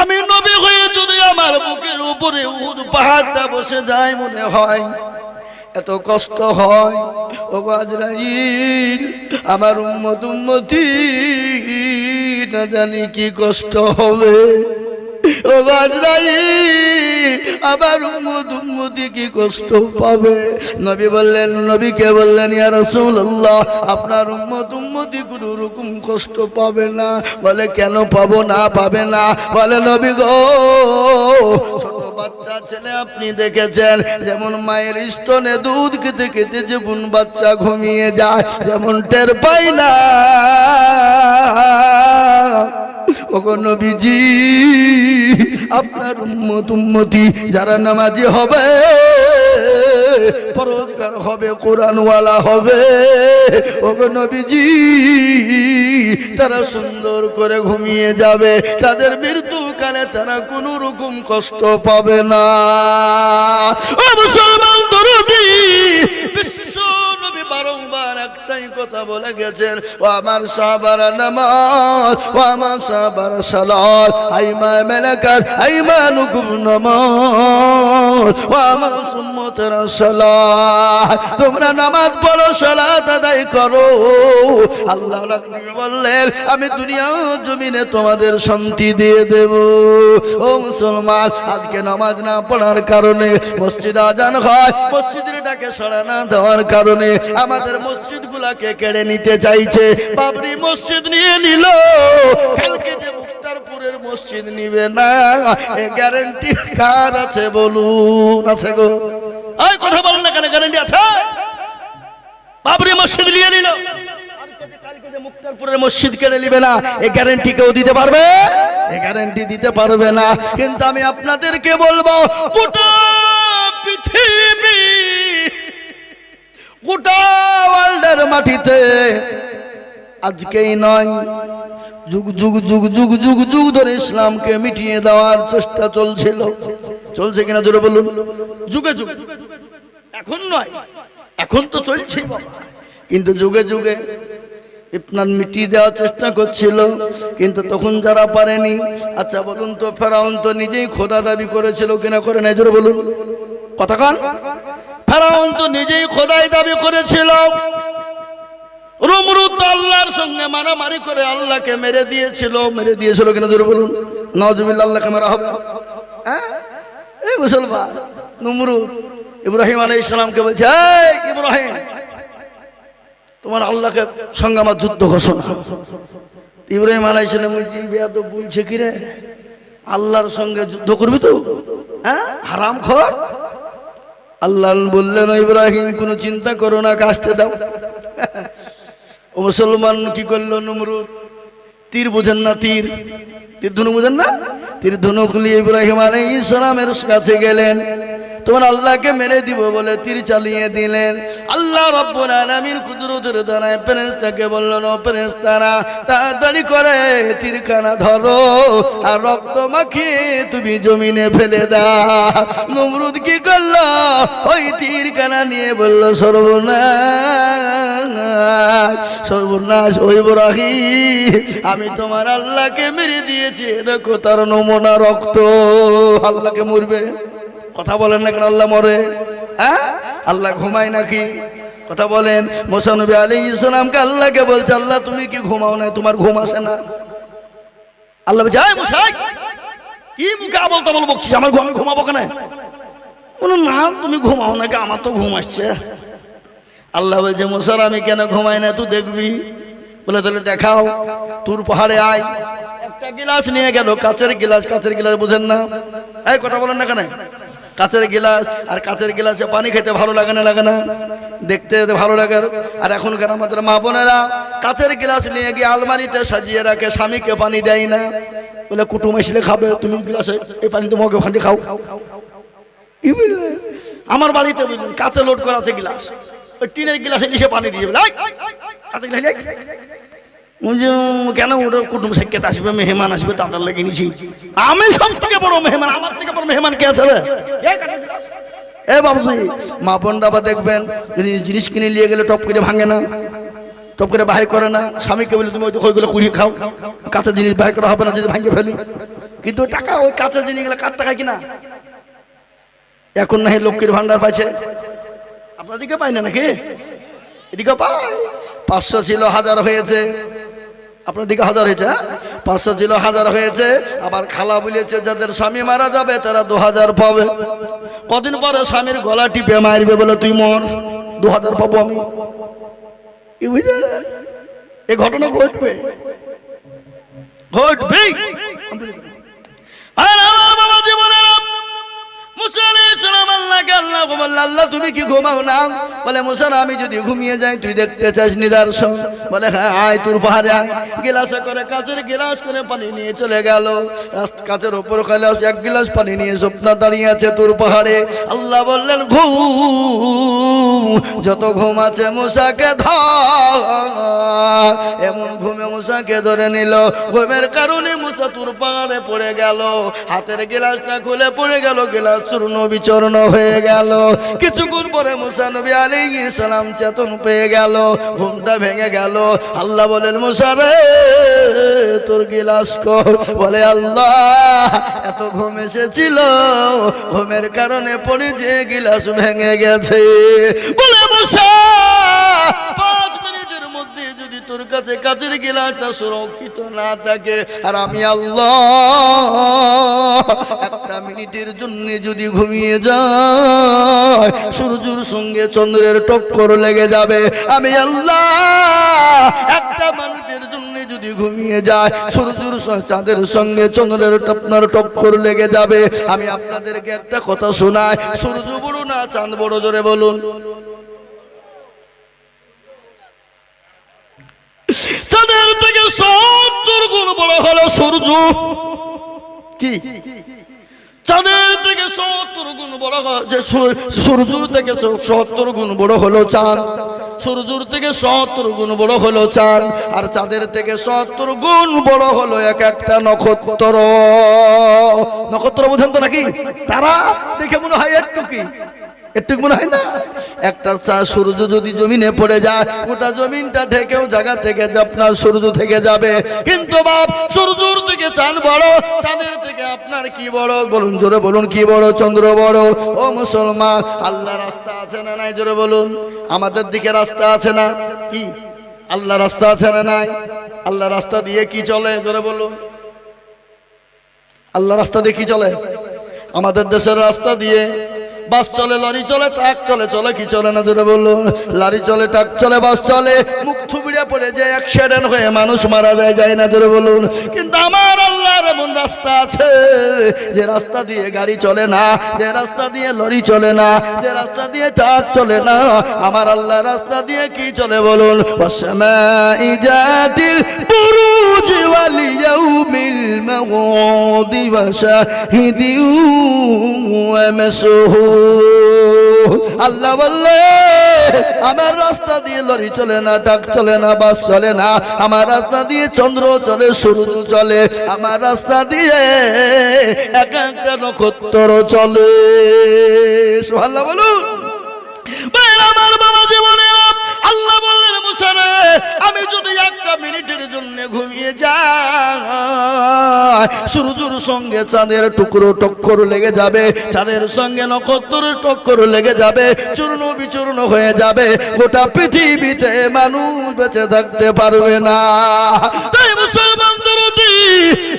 আমি নবী হয়ে যদি আমার বুকের উপরে উহুদ পাহাড়টা বসে যায় মনে হয়, এত কষ্ট হয়। আমার উম্মত উম্মতি, না জানি কি কষ্ট হবে। আবার উম্মত উম্মতি কি কষ্ট পাবে? নবী বললেন নবীকে বললেন, ইয়া রাসূলুল্লাহ, আপনার উম্মত উম্মতি কোনো রকম কষ্ট পাবে না। বলে, কেন পাবো না, পাবে না? বলে, নবী গো, ছোট বাচ্চা ছেলে আপনি দেখেছেন, যেমন মায়ের স্তনে দুধ খেতে খেতে যে যেমন বাচ্চা ঘুমিয়ে যায়, যেমন টের পাই না। ওগো নবীজি, আপনার উম্মত উম্মতি যারা নামাজি হবে, পরোজগার হবে, কোরআনওয়ালা হবে, ওগো নবীজি, তারা সুন্দর করে ঘুমিয়ে যাবে, তাদের মৃত্যুকালে তারা কোনো রকম কষ্ট পাবে না। মুসলমান দরদি, বিশ্ব নবী বারংবার একটাই কথা বলে গেছেন, ও আমার সাহাবারা নামাজ, ও আমার সাহাবারা সালাত আইমা মেলাকার আইমা নুকুম নামাজ, ও আমার সুম্মতেরা সালাত। তোমরা নামাজ পড়ো, সালাত আদায় করো। আল্লাহ রাব্বি বললেন, আমি দুনিয়া ও জমিনে তোমাদের শান্তি দিয়ে দেব। ও মুসলমান, আজকে নামাজ না পড়ার কারণে মসজিদ আজান হয়, মসজিদের ডাকে সরা না দেওয়ার কারণে আমাদের মসজিদ গুলাকে কেড়ে নিতে চাইছে। বাবরি মসজিদ নিয়ে নিল। কালকে যে মুক্তারপুরের মসজিদ নিবে না, এ গ্যারেন্টি কার আছে বলুন, আছে গো। এই কথা বলেন না কেন গ্যারেন্টি আছে? বাবরি মসজিদ নিয়ে নিল। কালকে মুক্তারপুরের মসজিদ কেড়ে নিবে না গ্যারেন্টি কেউ দিতে পারবে? গ্যারেন্টি দিতে পারবে না। কিন্তু আমি আপনাদেরকে বলব, গোটা পৃথিবী গোটা মাটিতে। আজকেই নয়, যুগ যুগ যুগ যুগ যুগ যুগ ধরে ইসলামকে মিটিয়ে দেওয়ার চেষ্টা চলছিল। চলছে কিনা জোরে বলুন? যুগে যুগে এখন নয়, এখন তো চলছে কিন্তু যুগে যুগে ইতনান মিটিয়ে দেওয়ার চেষ্টা করছিল। কিন্তু তখন যারা পারেনি আচ্ছা বলুন তো, ফেরাউন তো নিজেই খোদা দাবি করেছিল কিনা করে নাই জোরে বলুন। কথা কান ফেরাউন তো নিজেই খোদাই দাবি করেছিল। রুমরু তো আল্লাহর সঙ্গে মারামারি করে আল্লাহকে মেরে দিয়েছিল। মেরে দিয়েছিল কিনা জোরে বলুন। নজবিল্লা আল্লাহকে মারা হবে? হ্যাঁ? এই মুসলমান, নমরুদ, ইব্রাহিম আলাই ইসলামকে বলছে, এই ইব্রাহিম, তোমার আল্লাহকে সঙ্গে আমার যুদ্ধ ঘোষণা ইব্রাহিম আলাই সালাম বলছি তো বলছে কি রে? আল্লাহর সঙ্গে যুদ্ধ করবি তো? হ্যাঁ? হারাম খর? আল্লাহ বললেন "ও ইব্রাহিম, কোনো চিন্তা করো না কাশতে দাও। ও মুসলমান কি করল নমরুদ? তীর বোঝেন না তীর। তীর ধনু বোঝেন না? তীর ধনুক নিয়ে ইব্রাহিম আলাই ইসলামের কাছে গেলেন। তোমার আল্লাহকে মেরে দিব বলে তীর চালিয়ে দিলেন। আল্লাহ রব্বুল আলামিন কুদরতের দ্বারায় ফেরেশতাকে বললেন, ও ফেরেশতারা, তাড়াতাড়ি করে তীরখানা ধরো আর রক্ত মাখিয়ে তুমি জমিনে ফেলে দাও। নমরুদ কি করল? ওই তীরখানা নিয়ে বলল, সর্বনাশ সর্বনাশ ওই বরাহি আমি তোমার আল্লাহকে মেরে দিয়েছি। দেখো তার নমুনা রক্ত। আল্লাহকে মরবে। কথা বলেন না কেন আল্লাহ মরে? হ্যাঁ? আল্লাহ ঘুমায় নাকি? কথা বলেন, মোসানবী আলী ইসলামকে আল্লাহকে বলছে, আল্লাহ, তুমি কি ঘুমাও না তোমার ঘুম আসে না। আল্লাহ বলছে "এই মশাই, কি মুখে আবল তাবল বকছিস? আমার আমি ঘুমাবো কেন? না, তুমি ঘুমাও নাকি আমার তো ঘুম আসছে। আল্লাহ বলছে মুসার আমি কেন ঘুমাই না? তুই দেখবি। বলে, তাহলে দেখাও, তোর পাহাড়ে আয়। একটা গিলাস নিয়ে গেল, কাচের গিলাস কাচের গিলাস, বুঝেন না? এই কথা বলেন না কেন? কাচের গিলাস আর কাঁচের গিলাসে পানি খেতে ভালো লাগে না লাগে না? দেখতে ভালো লাগে। আর এখনকার আমাদের মা বোনেরা কাঁচের গিলাস নিয়ে গিয়ে আলমারিতে সাজিয়ে রাখে স্বামীকে পানি দেয় না। বলে কুটুম আসলে খাবে তুমি গিলাসে এই পানি তো মগে ফান্ডি খাও। কি বুঝলেন আমার বাড়িতে বুঝলেন কাঁচে লোড করা আছে গিলাস। ওই টিনের গিলাসে নিচে পানি দিয়ে বলে, "এই, কাঁচের গিলাস এই।" কেন ওটা কুটুম সাক্ষাৎ আসবে, মেহমান আসবে তাদের লেগে নিছি আমি সব থেকে বড় মেহমান, আমার থেকে বড় মেহমান কে আছে। এ বাবুজি, মা বোনরা বা দেখবেন জিনিস কিনে নিয়ে গেলে টপ করে ভাঙে না, টপ করে বাহির করে না, স্বামীকে বলে, তুমি ওইগুলো কুড়িয়ে খাও কাঁচা জিনিস বাহির করা হবে না, যদি ভাঙে ফেলি। কিন্তু টাকা, ওই কাঁচা জিনিসগুলো কার টাকা কিনা? এখন নাহি লক্ষ্মীর ভান্ডার পাইছে। আপনার দিকে পাই না নাকি? এদিকে পায়। পাঁচশো ছিল, হাজার হয়েছে। আপনার দিকে হাজার হয়েছে হ্যাঁ? পাঁচশো ছিল, হাজার হয়েছে। আবার খালা বলেছে, যাদের স্বামী মারা যাবে, তারা দু হাজার পাবে। কদিন পরে স্বামীর গলা টিপে মারবে বলে, তুই মর, দু হাজার পাবো আমি। এই ঘটনা ঘটবে। ঘটবে আর আল্লাহকে আল্লাহ বলল, আল্লাহ তুমি কি ঘুমাও না? বলে মুসার আমি যদি ঘুমিয়ে যাই তুই দেখতে চাস নিদর্শন। বলে হ্যাঁ আয় তোর পাহাড়ে আয়। গিলাসে করে কাচের গিলাস করে পানি নিয়ে চলে গেল। কাচের ওপর এক গিলাস পানি নিয়ে স্বপ্ন দাঁড়িয়ে আছে তোর পাহাড়ে। আল্লাহ বললেন ঘুম যত ঘুম আছে মুসাকে ধর। এমন ঘুমে মুসাকে ধরে নিল। ঘুমের কারণে মুসা তোর পাহাড়ে পড়ে গেল। হাতের গিলাসটা খুলে পড়ে গেল গিলাস চূর্ণ বিচূর্ণ। হয়ে গেল। কিছুক্ষণ পরে মুসা নবী আলী সালাম চেতন পেয়ে গেল, ঘুমটা ভেঙে গেল। আল্লাহ বলেন মুসা রে, তোর গিলাস কর। বলে, আল্লাহ, এত ঘুম এসেছিল, ঘুমের কারণে পড়ে যে গিলাস ভেঙে গেছে। বলে, মুসা, পাঁচ তোর কাছে কাচের গিলাসটা সুরক্ষিত না থাকে। আর আমি আল্লাহ, একটা মিনিটের জন্য যদি ঘুমিয়ে যায়, সূর্যের সঙ্গে চন্দ্রের টক্কর লেগে যাবে। আমি আল্লাহ, একটা মানুষের জন্য যদি ঘুমিয়ে যায়, সূর্যের চাঁদের সঙ্গে চন্দ্রের আপনার টক্কর লেগে যাবে। আমি আপনাদেরকে একটা কথা শোনাই। সূর্য বড় না চাঁদ বড়? জোরে বলুন। চাঁদের থেকে সত্তর গুণ বড় হলো সূর্য। কি? চাঁদের থেকে সত্তর গুণ বড় হয় যে সূ- থেকে সত্তর গুণ বড় হলো চাঁদ। সূর্যের থেকে সত্তর গুণ বড় হলো চাঁদ আর চাঁদের থেকে সত্তর গুণ বড় হলো এক একটা নক্ষত্র। নক্ষত্র বোঝেন তো নাকি? তারা দেখে মনে হয় একটু কি? একটু মনে হয় না? একটা চা সূর্য যদি জমিনে পড়ে যায়, গোটা জমিনটা ঢেকেও জায়গা থেকে আপনার সূর্য থেকে যাবে। কিন্তু বাপ, সূর্যর থেকে চাঁদ বড়, চাঁদের থেকে আপনার কি বড়? বলুন, জোরে বলুন, কি বড়? চন্দ্র বড়। ও মুসলমান, আল্লাহ রাস্তা আছে না নাই? জোরে বলুন, আমাদের দিকে রাস্তা আছে না? কি? আল্লাহ রাস্তা আছে না নাই? আল্লাহ রাস্তা দিয়ে কি চলে? জোরে বলুন। আল্লাহ রাস্তা দিয়ে কি চলে? আমাদের দেশের রাস্তা দিয়ে বাস চলে, লরি চলে, ট্রাক চলে চলে কি চলে না যেটা বলল? লরি চলে, ট্রাক চলে, বাস চলে মুখ পড়ে যায় অ্যাক্সিডেন্ট হয়ে মানুষ মারা যায় যায় না, জোরে বলুন। কিন্তু আমার আল্লাহর এমন রাস্তা আছে, যে রাস্তা দিয়ে গাড়ি চলে না, যে রাস্তা দিয়ে লরি চলে না, যে রাস্তা দিয়ে ট্রাক চলে না, আমার আল্লাহ রাস্তা দিয়ে কি চলে বলুন? আল্লাহ বললে, আমার রাস্তা দিয়ে লরি চলে না ডাক চলে না, বাস চলে না। আমার রাস্তা দিয়ে চন্দ্র চলে, সূর্য চলে। আমার রাস্তা দিয়ে এক একটা নক্ষত্র চলে। বলুন। আমার বাবা জীবনে আল্লাহ বললেন মুসারে আমি যদি একটা মিনিটের জন্য ঘুমিয়ে যাই, সূর্যের সঙ্গে চাঁদের টুকরো টক্কর লেগে যাবে, চাঁদের সঙ্গে নক্ষত্রের টক্কর লেগে যাবে, চূর্ণ বিচূর্ণ হয়ে যাবে, গোটা পৃথিবীতে মানুষ বেঁচে থাকতে পারবে না। তাই মুসলমান দরদি,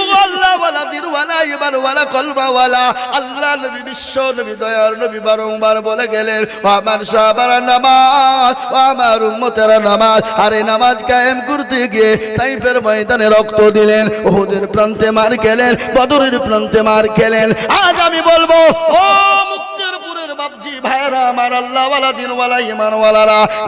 ও আল্লাহ ওয়ালা দিন ওয়ালা ইমান ওয়ালা কলবা ওয়ালা আল্লাহ নবী, বিশ্ব নবী, দয়ার নবী বারংবার বলে গেলেন আমার সাহাবার নামাজ আমার উম্মতেরা নামাজ, আর নামাজ কায়েম করতে গিয়ে তাইফের ময়দানে রক্ত দিলেন ওহুদের প্রান্তে মার খেলেন, বদরের প্রান্তে মার খেলেন। আজ আমি বলব, ও বাপজি ভাইরা আমার আল্লাহ ওয়ালা দিন ওয়ালা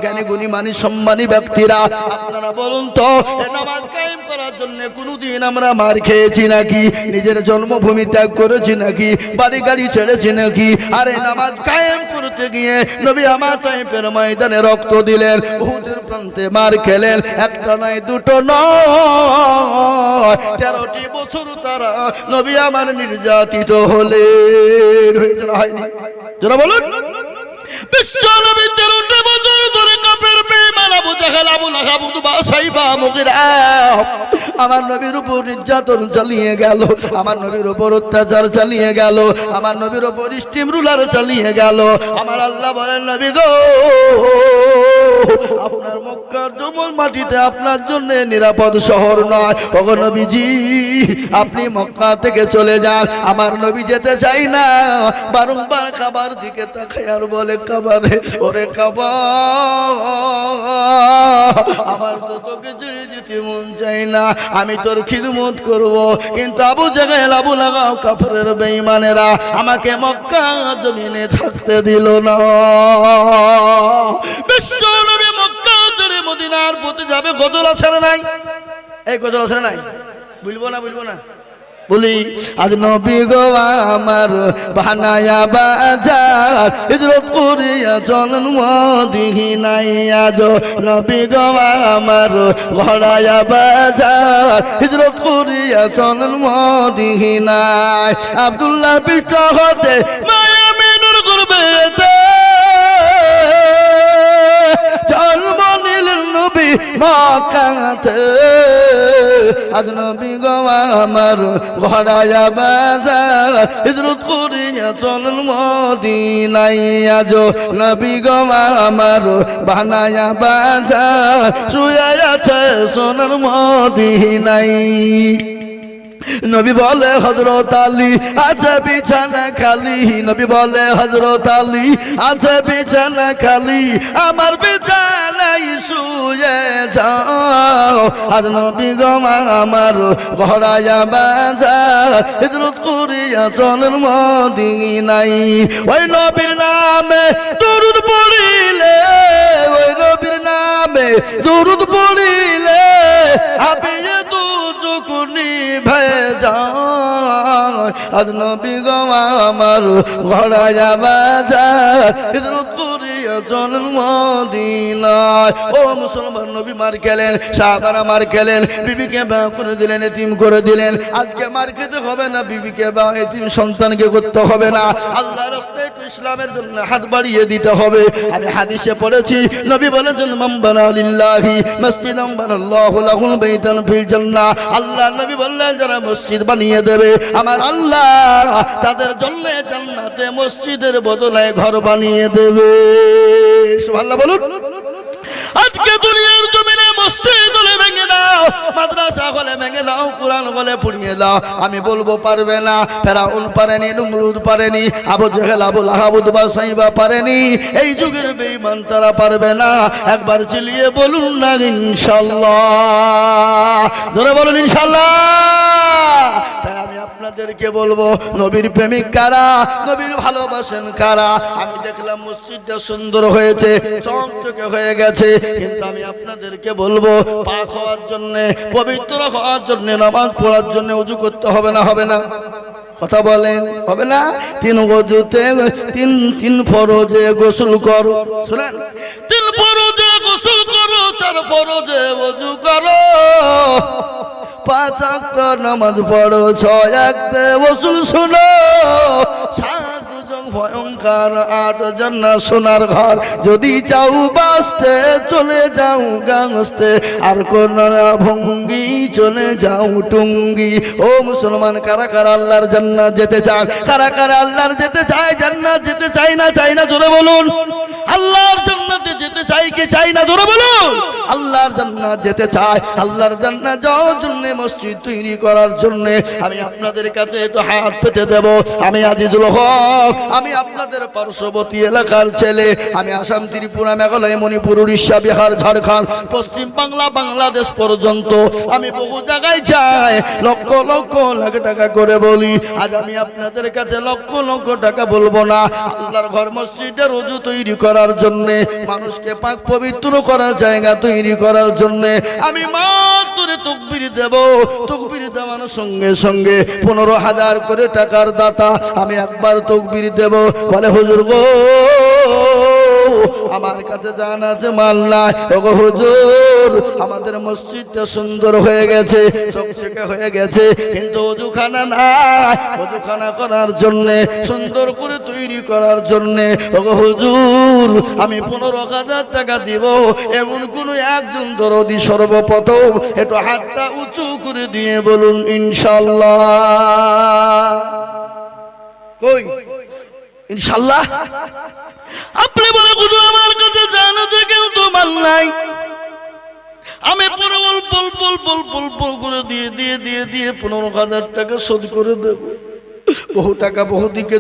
জ্ঞানী গুণী মানি সম্মানী ব্যক্তিরা, আপনারা বলুন তো নামাজ কায়েম করার জন্য কোনোদিন আমরা মার খেয়েছি নাকি? নিজের জন্মভূমি ত্যাগ করেছি নাকি? বাড়ি গাড়ি ছেড়েছি নাকি? আরে নামাজ কায়েম করতে গিয়ে নবী আমার টাইপের ময়দানে রক্ত দিলেন, উহুদের প্রান্তে মার খেলেন, একটা নয়, দুটো নয়, তেরোটি বছর তারা নবী আমার নির্যাতিত হলেন। হয়েছে হয়নি? যারা বলুন। আমার নবীর উপর নির্যাতন চালিয়ে গেল, আমার নবীর উপর অত্যাচার চালিয়ে গেল, আমার নবীর উপর স্টিম রুলার চালিয়ে গেল। আমার আল্লাহ বলেন, নবী গো আপনার মক্কার জমল মাটিতে আপনার জন্য নিরাপদ শহর নয়। ওগো নবীজি, আপনি মক্কা থেকে চলে যান। আমার নবী যেতে চাই না। বারংবার খাবার দিকে তাকায় আর বলে খাবারে ওরে খাবার আমার তো তোকে ছেড়ে যেতে মন চাই না। আমি তোর খিদমত করব। কিন্তু আবু জায়গায় আবু লাগাও কাপড়ের বেঈমানেরা আমাকে মক্কা জমিনে থাকতে দিল না। বিশ্ব মদিনার পথে যাবে, গজল আছে না নাই? এই গজল আছে না নাই? বলব না বলব না। বলি, আজ নবী গো আমার বানায়া বাজার, হিজরত করিয়া চলন মদিহি নাই আজ নবী গো আমার ঘড়ায়া বাজার, হিজরত করিয়া চলন মদিহি নাই আব্দুল্লাহ পৃষ্ঠ হতে মায়া নবী মকাতে আজ নবী গো আমার ঘরায়া বাজার হিজরত করিয়া চলন মদিনাই আজ নবী গো আমার বানায়া বাজার শুয়ে আছে সোনার মদিনাই নবী বলে হজরত আলী, আছে বিছানা খালি। নবী বলে হজরত আলী, আছে বিছানা খালি। আমার বিছানাই শুয়ে যাও। আজ নবী গমা আমার ঘরায়া বাজার হিজরত করিয়া চলেন মদিনাই ওই নবীর নামে দরুদ পড়িলে, ওই নবীর নামে দরুদ পড়িলে, হাবিয়ে দু চুকুনি আজ নবী গো আমার ঘোড়া যাবা যা হিজরত করিয়া চলেন মদিনায় ও মুসলমান নবী মার খেলেন, সাহাবারা মার খেলেন, বিবিকে বা করে দিলেন, এতিম করে দিলেন। আজকে মার খেতে হবে না, বিবিকে বা এতিম সন্তানকে করতে হবে না। আল্লাহ রাস্তায় ইসলামের জন্য হাত বাড়িয়ে দিতে হবে। আমি হাদিসে পড়েছি, নবী বলেছেন মাম্বানা লিল্লাহি মসজিদাম বানাল্লাহু লাহুল বাইতান ফিল জান্নাহ। আল্লাহ নবী বললেন, যারা মসজিদ বানিয়ে দেবে, আমার আল্লাহ তাদের জন্য জান্নাতে মসজিদের বদলে ঘর বানিয়ে দেবে। সুবহানাল্লাহ বলুন। আজকে দুনিয়ার জমিনে মসজিদ ভেঙে দাও। মাদ্রাসা হলে ভেঙে দাও, কোরআন হলে পুড়িয়ে দাও। আমি বলব, পারবে না। ফেরাউন পারেনি, নমরুদ পারেনি, আবু জেহেল, আবু লাহাবুদ বা সাইবা পারেনি। এই যুগের বেঈমান, তারা পারবে না। একবার চিলিয়ে বলুন না ইনশাল্লাহ ধরে বলুন ইনশাল্লাহ তাই আমি আপনাদেরকে বলব, নবীর প্রেমিক কারা? নবীর ভালোবাসেন কারা? আমি দেখলাম মসজিদটা সুন্দর হয়েছে, চকচকে হয়ে গেছে। কিন্তু আমি আপনাদেরকে বলব, পাক হওয়ার জন্য, পবিত্র হওয়ার জন্য, নামাজ পড়ার জন্য উজু করতে হবে না হবে না? কথা বলেন, হবে না? তিন গজুতে তিন তিন ফরজে গোসল করো। শুনেন, তিন ফরজে গোসল করো, চার ফরজে উজু করো। পাঁচ আক্ত নামাজ পড়ো, ছয় আক্তে ওসুল শোনো। ভয়ঙ্কর আট জান্না সোনার ঘর। যদি চাও বাঁচতে, চলে যাও গাংস্তে। আর কোন ভঙ্গি, চলে যাও টুঙ্গি। ও মুসলমান, কারা কারা আল্লাহর জান্নাত যেতে চান কারা কারা আল্লাহর যেতে চায়? জান্নাত যেতে চাই না চাই না? জোরে বলুন। আল্লাহর জান্নাতে যেতে চাই কি চাই না? জোরে বলুন। আল্লাহর জান্নাত যেতে চায়। আল্লাহর জান্নাত যাওয়ার জন্য মসজিদ তৈরি করার জন্য আমি আপনাদের কাছে একটু হাত পেতে দেব। আমি আজিজুল হক, আমি আপনাদের পার্শ্ববর্তী এলাকার ছেলে। আমি আসাম, ত্রিপুরা, মেঘালয়, মণিপুর, উড়িষ্যা, বিহার, ঝাড়খণ্ড, পশ্চিম বাংলা, বাংলাদেশ পর্যন্ত। আমি বহু জায়গায় যাই, লক্ষ লক্ষ লাখ টাকা করে বলি। আজ আমি আপনাদের কাছে লক্ষ লক্ষ টাকা বলব না। আল্লাহর ঘর মসজিদের রজু তৈরি করার জন্য মানুষকে পাক পবিত্র করার জায়গা তৈরি করার জন্য আমি মাত্রে তকবির দেব। তকবির দেওয়ানোর সঙ্গে সঙ্গে পনেরো হাজার করে টাকার দাতা আমি একবার তকবির দেব। বলে হুজুর গো আমার কাছে জান আছে মাল নাই ওগো হুজুর, আমাদের মসজিদটা সুন্দর হয়ে গেছে, চকচকে হয়ে গেছে, কিন্তু অজুখানা নাই। অজুখানা করার জন্য, সুন্দর করে তৈরি করার জন্য, ওগো হুজুর, আমি পনেরো হাজার টাকা দিব। এমন কোন একজন দরদি সর্বপ্রথম, একটু হাতটা উঁচু করে দিয়ে বলুন, ইনশাল্লাহ। কই? ইনশাল্লাহ? আপনি বলে গুরু আমার কাছে জানো যে কেউ তোমার নাই। আমি পুরো অল্প অল্প অল্প অল্প বল করে দিয়ে দিয়ে দিয়ে দিয়ে পনেরো হাজার টাকা শোধ করে দেব। বহু টাকা বহু দিকে